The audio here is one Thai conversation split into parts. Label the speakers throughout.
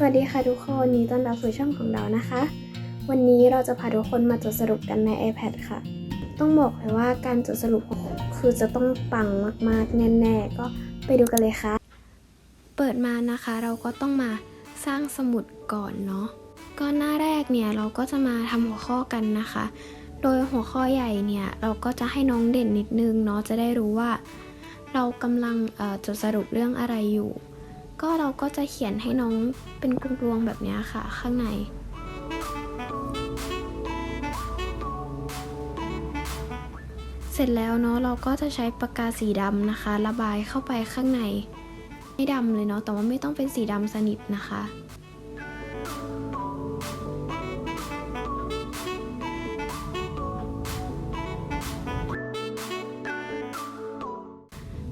Speaker 1: สวัสดีค่ะทุกคนนดีต้อนรับสู่ช่องของเรานะคะ วันนี้เราจะพาทุกคนมาจดสรุปกันใน iPad ค่ะ ต้องบอกเลยว่าการจดสรุปของคือจะต้องปังมากๆ แน่ๆ ก็ไปดูกันเลยค่ะ เปิดมานะคะเราก็ต้องมาสร้างสมุดก่อนเนาะก็หน้าแรกเนี่ยเราก็จะมาทำหัวข้อกันนะคะ โดยหัวข้อใหญ่เนี่ยเราก็จะให้น้องเด่นนิดนึงเนาะจะได้รู้ว่า เรากำลังจดสรุปเรื่องอะไรอยู่ ก็เราก็จะเขียนให้น้องเป็นกลวงๆแบบนี้ค่ะ ข้างในเสร็จแล้วเนาะเราก็จะใช้ปากกาสีดำนะคะ ระบายเข้าไปข้างในไม่ดำเลยเนาะแต่ว่าไม่ต้องเป็นสีดำสนิทนะคะ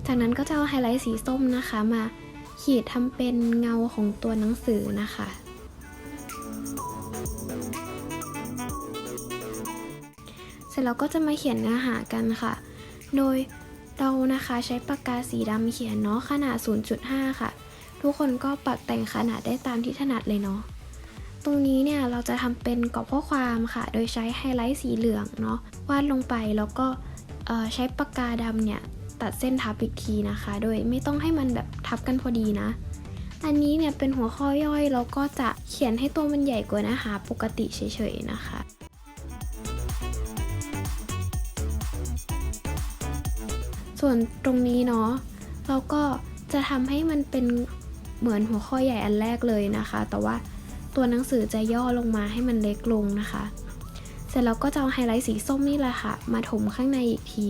Speaker 1: จากนั้นก็จะเอาไฮไลท์สีส้มนะคะมา ขีดทำเป็นเงาของตัวหนังสือนะคะ เสร็จแล้วก็จะมาเขียนเนื้อหากันค่ะ โดยเรานะคะใช้ปากกาสีดำเขียนเนาะขนาด 0.5 ค่ะ ทุกคนก็ปรับแต่งขนาดได้ตามที่ถนัดเลยเนาะตรงนี้เนี่ยเราจะทำเป็นกรอบข้อความค่ะ โดยใช้ไฮไลท์สีเหลืองเนาะวาดลงไปแล้วก็ใช้ปากกาดำเนี่ยตัดเส้นทับอีกทีนะคะ โดยไม่ต้องให้มันแบบ ทับกันพอดีนะ อันนี้เนี่ยเป็นหัวข้อย่อยแล้วก็จะเขียนให้ตัวมันใหญ่กว่านะคะ ปกติเฉยๆนะคะส่วนตรงนี้เนาะเราก็จะทำให้มันเป็นเหมือนหัวข้อใหญ่อันแรกเลยนะคะ แต่ว่าตัวหนังสือจะย่อลงมาให้มันเล็กลงนะคะ เสร็จแล้วก็จะเอาไฮไลท์สีส้มนี่แหละค่ะ มาถมข้างในอีกที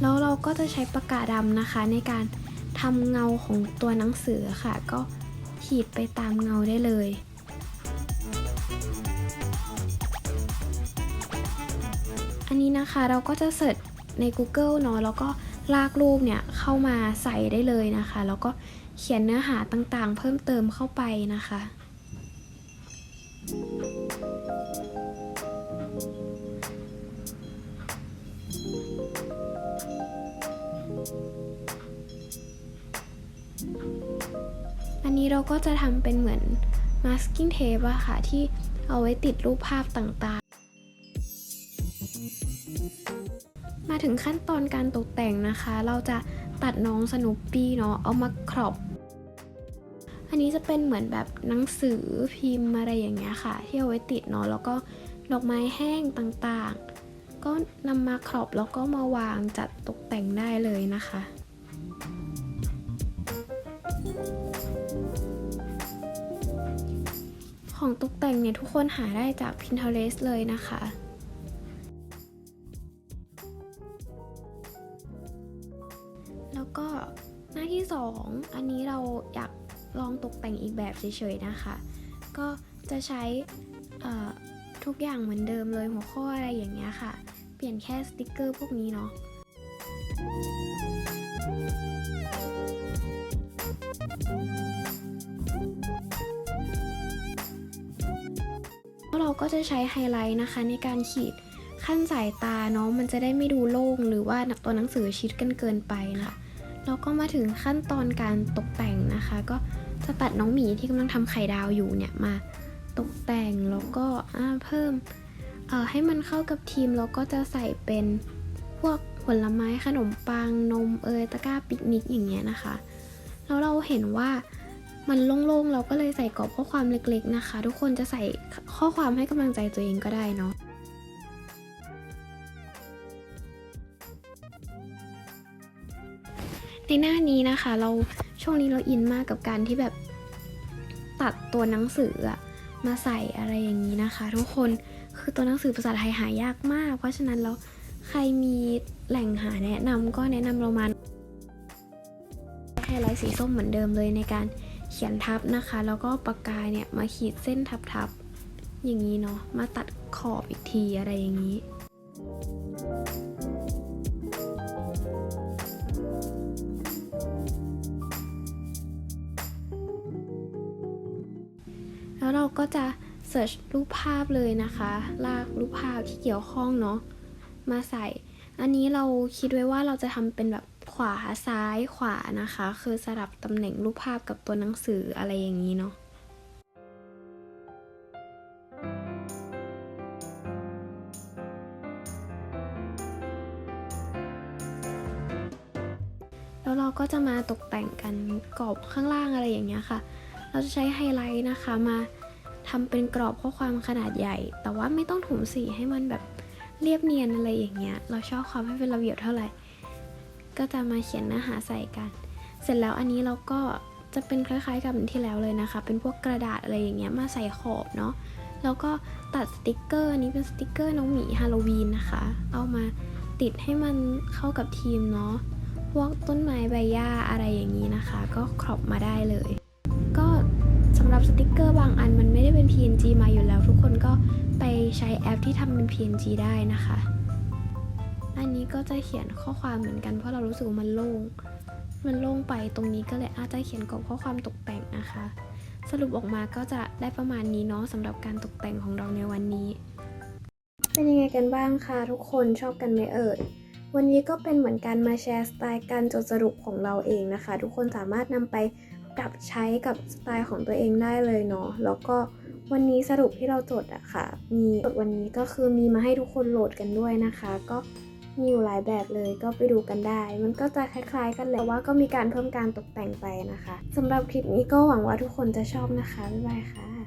Speaker 1: แล้วเราก็จะใช้ปากกาดำนะคะ ในการทำเงาของตัวหนังสือค่ะ ก็ขีดไปตามเงาได้เลยอันนี้นะคะเราก็จะเสิร์ชใน Google เนาะแล้วก็ลากรูปเนี่ยเข้ามาใส่ได้เลยนะคะ แล้วก็เขียนเนื้อหาต่างๆ เพิ่มเติมเข้าไปนะคะ อันนี้เราก็จะทำเป็นเหมือน masking tape อะค่ะ ที่เอาไว้ติดรูปภาพต่างๆ มาถึงขั้นตอนการตกแต่งนะคะ เราจะตัดน้องสนุปปี้เนาะเอามาครอบอันนี้จะเป็นเหมือนแบบหนังสือพิมพ์อะไรอย่างเงี้ยค่ะ ที่เอาไว้ติดเนาะแล้วก็ดอกไม้แห้งต่างๆ ก็นำมาครอบแล้วก็มาวางจัดตกแต่งได้เลยนะคะ ของตกแต่งเนี่ยทุกคนหาได้จาก Pinterest เลยนะคะแล้วก็หน้าที่ 2 อันนี้เราอยากลองตกแต่งอีกแบบเฉยๆนะคะ ก็จะใช้ทุกอย่างเหมือนเดิมเลยหัวข้ออะไรอย่างเงี้ยค่ะ เปลี่ยนแค่สติกเกอร์พวกนี้เนาะ เราก็จะใช้ไฮไลท์นะคะ ในการขีดขั้นสายตาเนาะมันจะได้ไม่ดูโล่งหรือว่าตัวหนังสือชิดกันเกินไปนะคะแล้วก็มาถึงขั้นตอนการตกแต่งนะคะ ก็จะตัดน้องหมีที่กำลังทำไข่ดาวอยู่เนี่ยมาตกแต่งแล้วก็เพิ่มให้มันเข้ากับทีมแล้วก็จะใส่เป็นพวกผลไม้ขนมปังนมเอยตะกร้าปิกนิกอย่างเงี้ยนะคะ แล้วเราเห็นว่า มันโล่งๆ เราก็เลยใส่กรอบข้อความเล็กๆนะคะ ทุกคนจะใส่ข้อความให้กำลังใจตัวเองก็ได้เนาะในหน้านี้นะคะเราช่วงนี้เราอินมากกับการที่แบบตัดตัวหนังสืออะมาใส่อะไรอย่างนี้นะคะ ทุกคนคือตัวหนังสือภาษาไทยหายากมาก เพราะฉะนั้นแล้วใครมีแหล่งหาแนะนำก็แนะนำเรามาไฮไลท์สีส้มเหมือนเดิมเลยในการ เขียนทับนะคะ แล้วก็ปากกาเนี่ยมาขีดเส้นทับๆ อย่างนี้เนาะ มาตัดขอบอีกทีอะไรอย่างนี้แล้วเราก็จะเสิร์ชรูปภาพเลยนะคะ ลากรูปภาพที่เกี่ยวข้องเนาะมาใส่ อันนี้เราคิดไว้ว่าเราจะทำเป็นแบบ วาซ้ายขวานะคะ คือสลับตำแหน่งรูปภาพกับตัวหนังสืออะไรอย่างนี้เนาะแล้วเราก็จะมาตกแต่งกันกรอบข้างล่างอะไรอย่างเงี้ยค่ะ เราจะใช้ไฮไลท์นะคะมาทำเป็นกรอบข้อความขนาดใหญ่ แต่ว่าไม่ต้องถมสีให้มันแบบเรียบเนียนอะไรอย่างเงี้ย เราชอบความให้เป็นระเบียบเท่าไหร่ ก็จะมาเขียนเนื้อหาใส่กัน เสร็จแล้วอันนี้เราก็จะเป็นคล้ายๆกับที่แล้วเลยนะคะ เป็นพวกกระดาษอะไรอย่างเงี้ยมาใส่ขอบเนาะ แล้วก็ตัดสติกเกอร์อันนี้เป็นสติกเกอร์น้องหมีฮาโลวีนนะคะ เอามาติดให้มันเข้ากับทีมเนาะ พวกต้นไม้ใบหญ้าอะไรอย่างนี้นะคะ ก็ครอบมาได้เลย ก็สำหรับสติกเกอร์บางอันมันไม่ได้เป็น PNG มาอยู่แล้ว ทุกคนก็ไปใช้แอปที่ทำเป็น PNG ได้นะคะ ก็จะเขียนข้อความเหมือนกันเพราะเรารู้สึกว่ามันโล่ง มันโล่งไปตรงนี้ก็เลยอาจจะเขียนกรอบข้อความตกแต่งนะคะ สรุปออกมาก็จะได้ประมาณนี้เนาะสำหรับการตกแต่งของเราในวันนี้ เป็นยังไงกันบ้างคะทุกคนชอบกันไหมเอ่ยวันนี้ก็เป็นเหมือนการมาแชร์สไตล์การจดสรุปของเราเองนะคะ ทุกคนสามารถนำไปปรับใช้กับสไตล์ของตัวเองได้เลยเนาะแล้วก็วันนี้สรุปที่เราจดอะค่ะ มีจดวันนี้ก็คือมีมาให้ทุกคนโหลดกันด้วยนะคะ ก็ มีอยู่หลายแบบเลยก็ไปดูกันได้ มันก็จะคล้ายๆ กันแหละว่าก็มีการเพิ่มการตกแต่งไปนะคะสำหรับคลิปนี้ก็หวังว่าทุกคนจะชอบนะคะ บ๊ายบายค่ะ